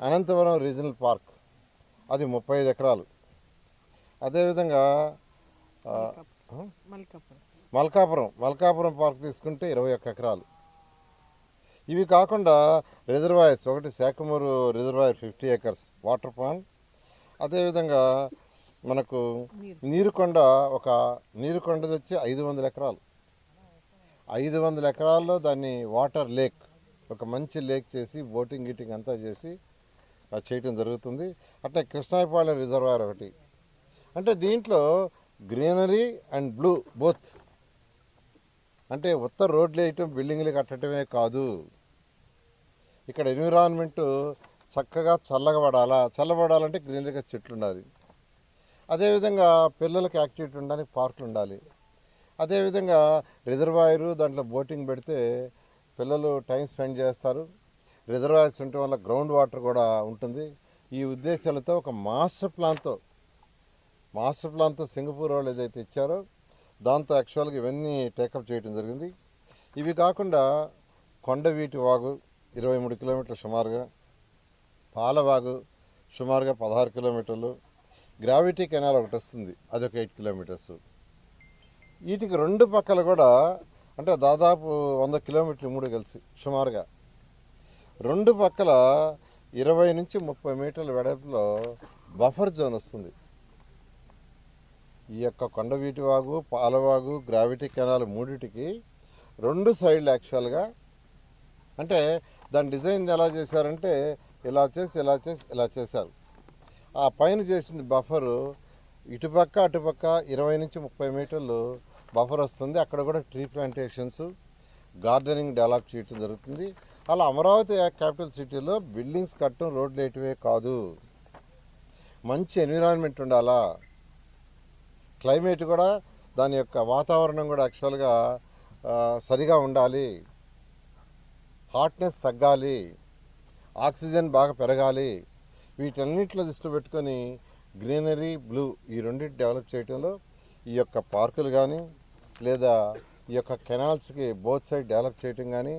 Anantapuram regional park. అది ముప్పై ఐదు ఎకరాలు. అదేవిధంగా? మల్కాపురం. మల్కాపురం. పార్క్ తీసుకుంటే ఇరవై ఒక్క ఎకరాలు. ఇవి కాకుండా రిజర్వాయర్స్ ఒకటి Sakhamuru reservoir fifty acres water pond. అదేవిధంగా మనకు నీరుకొండ ఒక నీరుకొండది వచ్చి ఐదు వందల ఎకరాలు. ఐదు వందల ఎకరాల్లో దాన్ని వాటర్ లేక్ ఒక మంచి లేక్ చేసి బోటింగ్ గీటింగ్ అంతా చేసి చేయటం జరుగుతుంది. అట్లా కృష్ణాయపాలెం రిజర్వాయర్ ఒకటి. అంటే దీంట్లో గ్రీనరీ అండ్ బ్లూ బోత్. అంటే ఉత్తర రోడ్లు వేయటం బిల్డింగ్లు కట్టడమే కాదు. ఇక్కడ ఎన్విరాన్మెంట్ చక్కగా చల్లగా పడాలా చల్లబడాలంటే గ్రీనరీగా చెట్లు ఉండాలి అదేవిధంగా పిల్లలకి యాక్టివిటీ ఉండడానికి పార్కులు ఉండాలి. అదేవిధంగా రిజర్వాయరు దాంట్లో బోటింగ్ పెడితే పిల్లలు టైం స్పెండ్ చేస్తారు. రిజర్వాయర్స్ ఉండటం వల్ల గ్రౌండ్ వాటర్ కూడా ఉంటుంది. ఈ ఉద్దేశాలతో ఒక మాస్టర్ ప్లాన్తో మాస్టర్ ప్లాన్తో సింగపూర్ వాళ్ళు ఏదైతే ఇచ్చారో దాంతో యాక్చువల్గా ఇవన్నీ టేకప్ చేయడం జరిగింది. ఇవి కాకుండా కొండవీటి వాగు ఇరవై మూడు కిలోమీటర్లు సుమారుగా పాలవాగు సుమారుగా పదహారు కిలోమీటర్లు గ్రావిటీ కెనాల్ ఒకటి వస్తుంది అదొక ఎయిట్ కిలోమీటర్స్. వీటికి రెండు పక్కల కూడా అంటే దాదాపు వంద కిలోమీటర్లు మూడు కలిసి సుమారుగా రెండు పక్కల ఇరవై నుంచి ముప్పై మీటర్ల వెడల్పులో బఫర్ జోన్ వస్తుంది. ఈ యొక్క కొండవీటి వాగు పాలవాగు గ్రావిటీ కెనాల్ మూడిటికి రెండు సైడ్లు యాక్చువల్గా. అంటే దాని డిజైన్ ఎలా చేశారంటే ఇలా చేసి ఇలా చేసి ఇలా చేశారు. ఆ పైన చేసింది బఫరు ఇటుపక్క అటుపక్క ఇరవై నుంచి ముప్పై మీటర్లు బఫర్ వస్తుంది. అక్కడ కూడా ట్రీ ప్లాంటేషన్స్ గార్డెనింగ్ డెవలప్ చేయటం జరుగుతుంది. అలా అమరావతి క్యాపిటల్ సిటీలో బిల్డింగ్స్ కట్టడం రోడ్లు వేయటమే కాదు. మంచి ఎన్విరాన్మెంట్ ఉండాలా? క్లైమేట్ కూడా దాని యొక్క వాతావరణం కూడా యాక్చువల్గా సరిగా ఉండాలి. హాట్నెస్ తగ్గాలి. ఆక్సిజన్ బాగా పెరగాలి. వీటన్నిటిలో దృష్టి పెట్టుకొని గ్రీనరీ బ్లూ ఈ రెండింటి డెవలప్ చేయడంలో ఈ యొక్క పార్కులు కానీ లేదా ఈ యొక్క కెనాల్స్కి బోత్ సైడ్ డెవలప్ చేయటం కానీ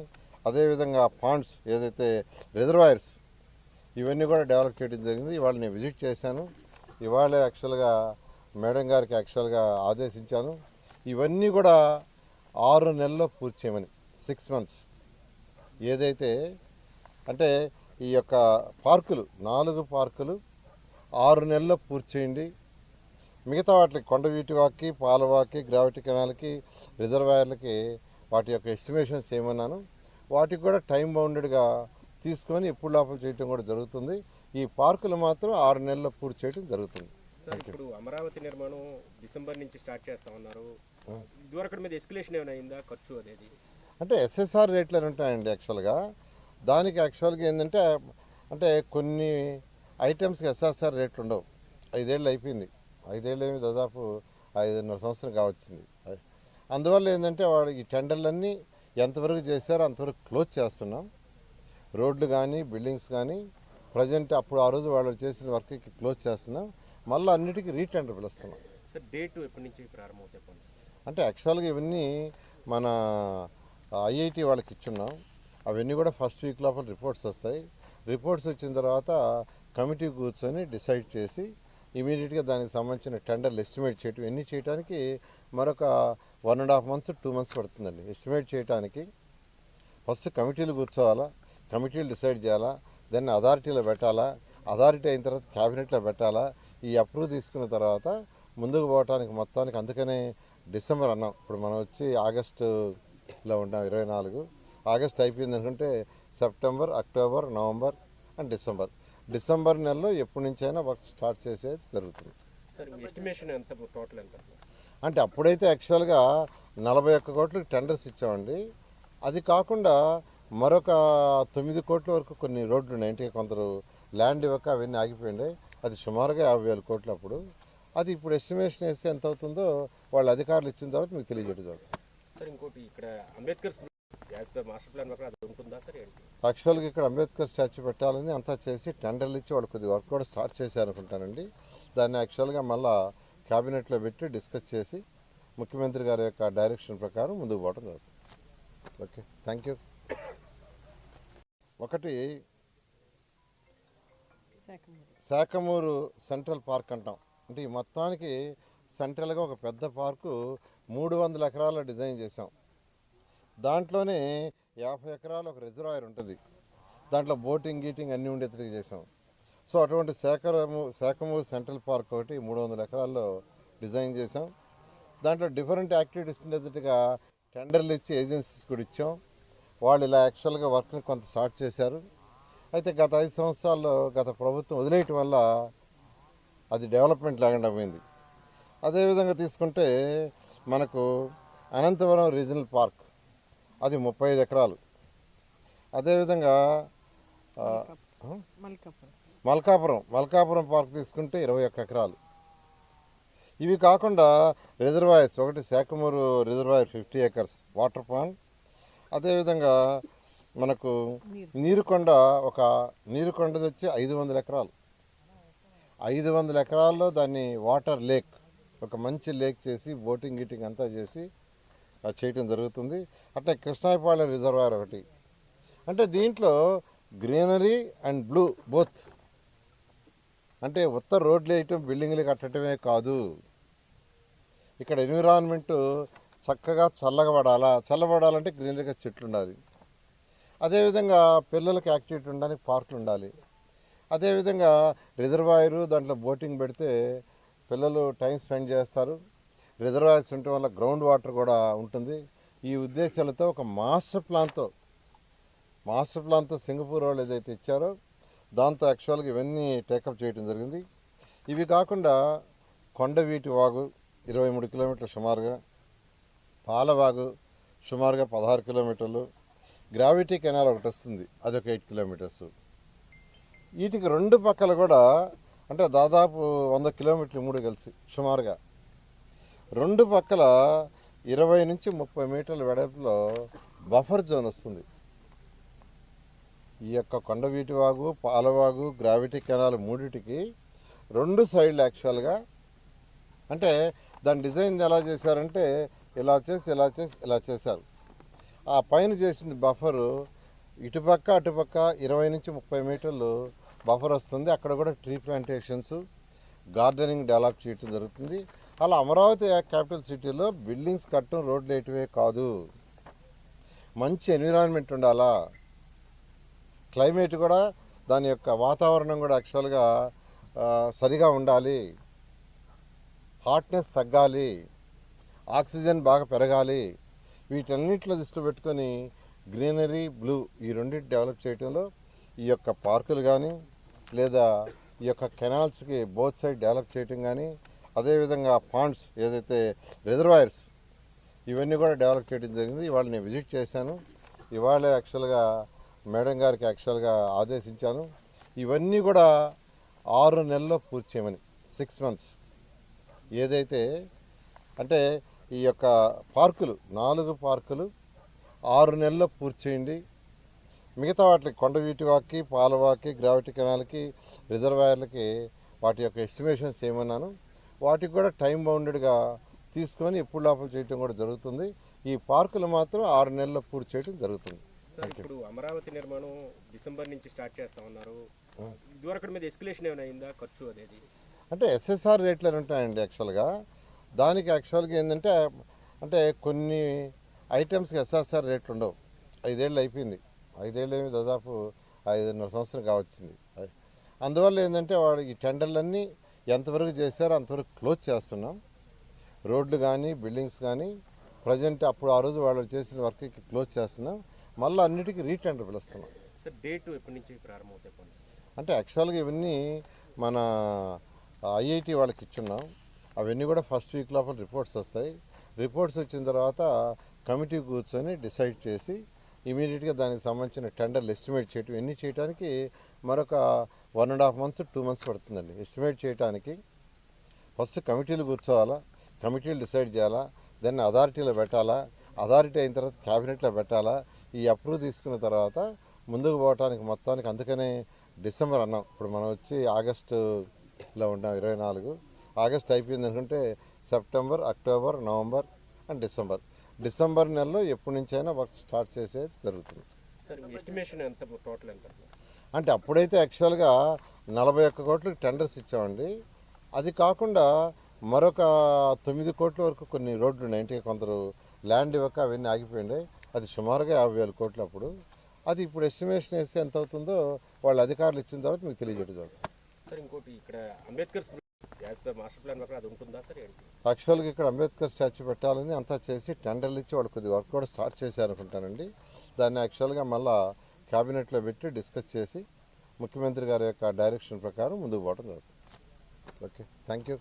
అదేవిధంగా పాండ్స్ ఏదైతే రిజర్వాయర్స్ ఇవన్నీ కూడా డెవలప్ చేయడం జరిగింది. ఇవాళ నేను విజిట్ చేశాను. ఇవాళ యాక్చువల్గా మేడం గారికి యాక్చువల్గా ఆదేశించాను. ఇవన్నీ కూడా ఆరు నెలల్లో పూర్తి చేయమని సిక్స్ మంత్స్. ఏదైతే అంటే ఈ యొక్క పార్కులు నాలుగు పార్కులు ఆరు నెలల్లో పూర్తి చేయండి. మిగతా వాటికి కొండ వీటివాకి పాలవాకి గ్రావిటీ కెనాల్కి రిజర్వాయర్లకి వాటి యొక్క ఎస్టిమేషన్స్ చేయమన్నాను. వాటికి కూడా టైం బౌండెడ్గా తీసుకొని ఎప్పుడు లోపల చేయటం కూడా జరుగుతుంది. ఈ పార్కులు మాత్రం ఆరు నెలల్లో పూర్తి చేయడం జరుగుతుంది. ఇప్పుడు అమరావతి నిర్మాణం డిసెంబర్ నుంచి స్టార్ట్ చేస్తామన్నారు ఇదివరకు మీద ఎస్కలేషన్ ఏమైనా అయిందా? ఖర్చు అనేది? అంటే ఎస్ఎస్ఆర్ రేట్లు అని ఉంటాయండి యాక్చువల్గా. దానికి యాక్చువల్గా ఏంటంటే అంటే కొన్ని ఐటమ్స్కి ఎస్ఎస్ఆర్ రేట్లు ఉండవు. ఐదేళ్ళు అయిపోయింది. ఐదేళ్ళు ఏమి దాదాపు ఐదున్నర సంవత్సరం కావచ్చింది. అందువల్ల ఏంటంటే వాడు ఈ టెండర్లన్నీ ఎంతవరకు చేశారో అంతవరకు క్లోజ్ చేస్తున్నాం. రోడ్లు కానీ బిల్డింగ్స్ కానీ ప్రజెంట్ అప్పుడు ఆ రోజు వాళ్ళు చేసిన వర్క్కి క్లోజ్ చేస్తున్నాం. మళ్ళీ అన్నిటికీ రీటెండర్ పిలుస్తున్నాం. సార్ డేట్ ఎప్పటి నుంచి ప్రారంభం చెప్పండి. అంటే యాక్చువల్గా ఇవన్నీ మన ఐఐటి వాళ్ళకి ఇచ్చున్నాం. అవన్నీ కూడా ఫస్ట్ వీక్ లోపల రిపోర్ట్స్ వస్తాయి. రిపోర్ట్స్ వచ్చిన తర్వాత కమిటీ కూర్చొని డిసైడ్ చేసి ఇమీడియట్గా దానికి సంబంధించిన టెండర్లు ఎస్టిమేట్ చేయటం ఎన్ని చేయడానికి మరొక one and half months two months పడుతుందండి. ఎస్టిమేట్ చేయడానికి ఫస్ట్ కమిటీలు కూర్చోవాలా కమిటీలు డిసైడ్ చేయాలా దాన్ని అథారిటీలో పెట్టాలా అథారిటీ అయిన తర్వాత క్యాబినెట్లో పెట్టాలా ఈ అప్రూవ్ తీసుకున్న తర్వాత ముందుకు పోవటానికి మొత్తానికి అందుకనే డిసెంబర్ అన్నాం. ఇప్పుడు మనం వచ్చి ఆగస్టులో ఉన్నాం ఇరవై నాలుగు. ఆగస్ట్ అయిపోయింది అనుకుంటే September October November and December. December నెలలో ఎప్పటి నుంచైనా వర్క్ స్టార్ట్ చేసేది జరుగుతుంది. ఎస్టిమేషన్ ఎంత టోటల్ ఎంత? అంటే అప్పుడైతే యాక్చువల్గా నలభై ఒక్క కోట్లకి టెండర్స్ ఇచ్చామండి. అది కాకుండా మరొక తొమ్మిది కోట్ల వరకు కొన్ని రోడ్లు ఉన్నాయి. అంటే కొందరు ల్యాండ్ ఇవ్వక అవన్నీ ఆగిపోయిండే. అది సుమారుగా యాభై వేల కోట్లు అప్పుడు. అది ఇప్పుడు ఎస్టిమేషన్ వేస్తే ఎంత అవుతుందో వాళ్ళ అధికారులు ఇచ్చిన తర్వాత మీకు తెలియజేయడం జరుగుతుంది. ఇంకోటి ఇక్కడ అంబేద్కర్ మాస్టర్ ప్లాన్ యాక్చువల్గా ఇక్కడ అంబేద్కర్ స్టాచ్యూ పెట్టాలని అంతా చేసి టెండర్లు ఇచ్చి వాళ్ళు కొద్దిగా వర్క్ కూడా స్టార్ట్ చేశారనుకుంటానండి. దాన్ని యాక్చువల్గా మళ్ళా క్యాబినెట్లో పెట్టి డిస్కస్ చేసి ముఖ్యమంత్రి గారి యొక్క డైరెక్షన్ ప్రకారం ముందుకు పోవడం జరుగుతుంది. Okay thank you. ఒకటి శాఖమూరు సెంట్రల్ పార్క్ అంటాం. అంటే ఈ మొత్తానికి సెంట్రల్గా ఒక పెద్ద పార్కు మూడు వందల ఎకరాల డిజైన్ చేసాం దాంట్లోనే యాభై ఎకరాల ఒక రిజర్వాయర్ ఉంటుంది. దాంట్లో బోటింగ్ గీటింగ్ అన్నీ ఉండేట్టుగా చేసాం సో అటువంటి శాఖము శాఖమూరు సెంట్రల్ పార్క్ ఒకటి మూడు వందల ఎకరాల్లో డిజైన్ చేసాం దాంట్లో డిఫరెంట్ యాక్టివిటీస్ ఉండేటట్టుగా టెండర్లు ఇచ్చి ఏజెన్సీస్ కూడా ఇచ్చాం. వాళ్ళు ఇలా యాక్చువల్గా వర్క్ని కొంత స్టార్ట్ చేశారు. అయితే గత ఐదు సంవత్సరాల్లో గత ప్రభుత్వం వదిలేయటం వల్ల అది డెవలప్మెంట్ లేకుండా పోయింది. అదేవిధంగా తీసుకుంటే మనకు అనంతపురం రీజనల్ పార్క్ అది ముప్పై ఐదు ఎకరాలు. అదేవిధంగా మల్కాపురం. మల్కాపురం మల్కాపురం పార్క్ తీసుకుంటే ఇరవై ఒక్క ఎకరాలు. ఇవి కాకుండా రిజర్వాయర్స్ ఒకటి Sakhamuru reservoir fifty acres water pond. అదేవిధంగా మనకు నీరుకొండ ఒక నీరుకొండది వచ్చి ఐదు వందల ఎకరాలు. ఐదు వందల ఎకరాల్లో దాన్ని వాటర్ లేక్ ఒక మంచి లేక్ చేసి బోటింగ్ గీటింగ్ అంతా చేసి అది చేయటం జరుగుతుంది. అట్లా కృష్ణాయపాలెం రిజర్వాయర్ ఒకటి. అంటే దీంట్లో గ్రీనరీ అండ్ బ్లూ బోత్ అంటే ఉత్తర రోడ్లు వేయటం బిల్డింగ్లు కట్టడమే కాదు. ఇక్కడ ఎన్విరాన్మెంట్ చక్కగా చల్లగా పడాలా చల్లబడాలంటే గ్రీనరీగా చెట్లు ఉండాలి అదేవిధంగా పిల్లలకి యాక్టివిటీ ఉండడానికి పార్కులు ఉండాలి. అదేవిధంగా రిజర్వాయరు దాంట్లో బోటింగ్ పెడితే పిల్లలు టైం స్పెండ్ చేస్తారు. రిజర్వాయర్స్ ఉండటం వల్ల గ్రౌండ్ వాటర్ కూడా ఉంటుంది. ఈ ఉద్దేశాలతో ఒక మాస్టర్ ప్లాన్తో మాస్టర్ ప్లాన్తో సింగపూర్ వాళ్ళు ఏదైతే ఇచ్చారో దాంతో యాక్చువల్గా ఇవన్నీ టేకప్ చేయడం జరిగింది. ఇవి కాకుండా కొండవీటి వాగు ఇరవై మూడు కిలోమీటర్లు సుమారుగా పాలవాగు సుమారుగా పదహారు కిలోమీటర్లు గ్రావిటీ కెనాల్ ఒకటి వస్తుంది అదొక ఎయిట్ కిలోమీటర్స్. వీటికి రెండు పక్కల కూడా అంటే దాదాపు వంద కిలోమీటర్లు మూడు కలిసి సుమారుగా. రెండు పక్కల ఇరవై నుంచి ముప్పై మీటర్ల వెడల్పులో బఫర్ జోన్ వస్తుంది. ఈ యొక్క కొండవీటి వాగు పాలవాగు గ్రావిటీ కెనాల్ మూడిటికి రెండు సైడ్లు యాక్చువల్గా అంటే దాని డిజైన్ ఎలా చేశారంటే ఇలా చేసి ఇలా చేసి ఇలా చేశారు. ఆ పైన చేసింది బఫరు ఇటుపక్క అటుపక్క ఇరవై నుంచి ముప్పై మీటర్లు బఫర్ వస్తుంది. అక్కడ కూడా ట్రీ ప్లాంటేషన్స్ గార్డెనింగ్ డెవలప్ చేయటం జరుగుతుంది. అలా అమరావతి క్యాపిటల్ సిటీలో బిల్డింగ్స్ కట్టడం రోడ్లు ఎటువే కాదు. మంచి ఎన్విరాన్మెంట్ ఉండాలా? క్లైమేట్ కూడా దాని యొక్క వాతావరణం కూడా యాక్చువల్గా సరిగా ఉండాలి. హాట్నెస్ తగ్గాలి. ఆక్సిజన్ బాగా పెరగాలి. వీటన్నిటిలో దృష్టిలో పెట్టుకొని గ్రీనరీ బ్లూ ఈ రెండింటి డెవలప్ చేయడంలో ఈ యొక్క పార్కులు కానీ లేదా ఈ యొక్క కెనాల్స్కి బోత్ సైడ్ డెవలప్ చేయటం కానీ అదేవిధంగా పాండ్స్ ఏదైతే రిజర్వాయర్స్ ఇవన్నీ కూడా డెవలప్ చేయడం జరిగింది. ఇవాళ నేను విజిట్ చేశాను. ఇవాళ యాక్చువల్గా మేడం గారికి యాక్చువల్గా ఆదేశించాను. ఇవన్నీ కూడా ఆరు నెలల్లో పూర్తి చేయమని సిక్స్ మంత్స్ ఏదైతే అంటే ఈ యొక్క పార్కులు నాలుగు పార్కులు ఆరు నెలల్లో పూర్తి చేయండి. మిగతా వాటికి కొండవీటి వాక్కి పాలవాకి గ్రావిటీ కెనాల్కి రిజర్వాయర్లకి వాటి యొక్క ఎస్టిమేషన్స్ చేయమన్నాను. వాటికి కూడా టైం బౌండెడ్గా తీసుకొని ఎప్పుడు లోపల చేయటం కూడా జరుగుతుంది. ఈ పార్కులు మాత్రం ఆరు నెలల్లో పూర్తి చేయడం జరుగుతుంది. సార్ ఇప్పుడు అమరావతి నిర్మాణం డిసెంబర్ నుంచి స్టార్ట్ చేస్తా ఉన్నారు. ఇదివరకు మీద ఎస్కలేషన్ ఏమైనా అయిందా? ఖర్చు అనేది. అంటే ఎస్ఎస్ఆర్ రేట్లు ఉంటాయండి యాక్చువల్గా దానికి యాక్చువల్గా ఏంటంటే అంటే కొన్ని ఐటమ్స్కి ఎస్ఎస్ఆర్ రేట్లు ఉండవు. ఐదేళ్ళు అయిపోయింది. ఐదేళ్ళు ఏమి దాదాపు ఐదున్నర సంవత్సరం కావచ్చింది. అది- అందువల్ల ఏంటంటే వాడు ఈ టెండర్లన్నీ ఎంతవరకు చేశారో అంతవరకు క్లోజ్ చేస్తున్నాం. రోడ్లు కానీ బిల్డింగ్స్ కానీ ప్రజెంట్ అప్పుడు ఆ రోజు వాళ్ళు చేసిన వర్క్కి క్లోజ్ చేస్తున్నాం. మళ్ళీ అన్నిటికీ రీటెండర్ పిలుస్తున్నాం. సార్ డేట్ ఎప్పటి నుంచి ప్రారంభమవుతాయి పనులు అంటే యాక్చువల్గా ఇవన్నీ మన ఐఐటి వాళ్ళకి ఇచ్చున్నాం. అవన్నీ కూడా ఫస్ట్ వీక్ లోపల రిపోర్ట్స్ వస్తాయి. రిపోర్ట్స్ వచ్చిన తర్వాత కమిటీ కూర్చొని డిసైడ్ చేసి ఇమీడియట్గా దానికి సంబంధించిన టెండర్లు ఎస్టిమేట్ చేయటం. ఎన్ని చేయడానికి మరొక one and half months two months పడుతుందండి. ఎస్టిమేట్ చేయడానికి ఫస్ట్ కమిటీలు కూర్చోవాలా కమిటీలు డిసైడ్ చేయాలా దాన్ని అథారిటీలో పెట్టాలా అథారిటీ అయిన తర్వాత క్యాబినెట్లో పెట్టాలా ఈ అప్రూవ్ తీసుకున్న తర్వాత ముందుకు పోవటానికి మొత్తానికి అందుకనే డిసెంబర్ అన్నాం. ఇప్పుడు మనం వచ్చి ఆగస్టులో ఉన్నాం ఇరవై నాలుగు. ఆగస్ట్ అయిపోయింది అనుకుంటే September October November and December. December నెలలో ఎప్పటి నుంచైనా వర్క్ స్టార్ట్ చేసేది జరుగుతుంది. అంటే అప్పుడైతే యాక్చువల్గా నలభై ఒక్క కోట్లకి టెండర్స్ ఇచ్చామండి. అది కాకుండా మరొక తొమ్మిది కోట్ల వరకు కొన్ని రోడ్లు ఉన్నాయి. అంటే కొందరు ల్యాండ్ ఇవ్వక అవన్నీ ఆగిపోయిండే. అది సుమారుగా యాభై వేల కోట్లు అప్పుడు అది ఇప్పుడు ఎస్టిమేషన్ వేస్తే ఎంత అవుతుందో వాళ్ళ అధికారులు ఇచ్చిన తర్వాత మీకు తెలియజేయడం జరుగుతుంది. సార్ ఇంకోటి ఇక్కడ Ambedkar as per master plan ప్రకారం అది ఉంటుందా సార్ ఏంటి? యాక్చువల్గా ఇక్కడ అంబేద్కర్ స్టాచ్యూ పెట్టాలని అంతా చేసి టెండర్లు ఇచ్చి వాళ్ళు కొద్ది వర్క్ కూడా స్టార్ట్ చేశారు అనుకుంటానండి దాన్ని యాక్చువల్గా మళ్ళా క్యాబినెట్లో పెట్టి డిస్కస్ చేసి ముఖ్యమంత్రి గారి యొక్క డైరెక్షన్ ప్రకారం ముందుకు పోవడం జరుగుతుంది. Okay thank you.